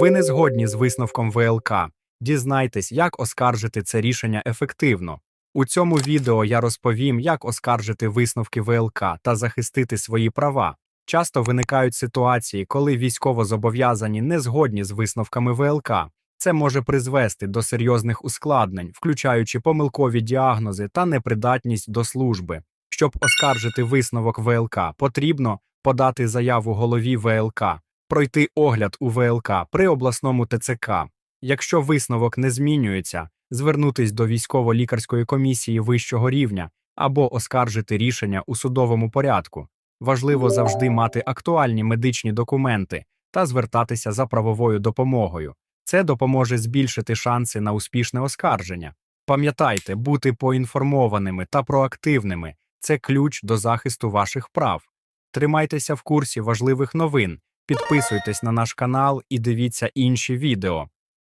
Ви не згодні з висновком ВЛК. Дізнайтесь, як оскаржити це рішення ефективно. У цьому відео я розповім, як оскаржити висновки ВЛК та захистити свої права. Часто виникають ситуації, коли військовозобов'язані не згодні з висновками ВЛК. Це може призвести до серйозних ускладнень, включаючи помилкові діагнози та непридатність до служби. Щоб оскаржити висновок ВЛК, потрібно подати заяву голові ВЛК, пройти огляд у ВЛК при обласному ТЦК. Якщо висновок не змінюється, звернутись до військово-лікарської комісії вищого рівня або оскаржити рішення у судовому порядку. Важливо завжди мати актуальні медичні документи та звертатися за правовою допомогою. Це допоможе збільшити шанси на успішне оскарження. Пам'ятайте, бути поінформованими та проактивними це ключ до захисту ваших прав. Тримайтеся в курсі важливих новин, підписуйтесь на наш канал і дивіться інші відео.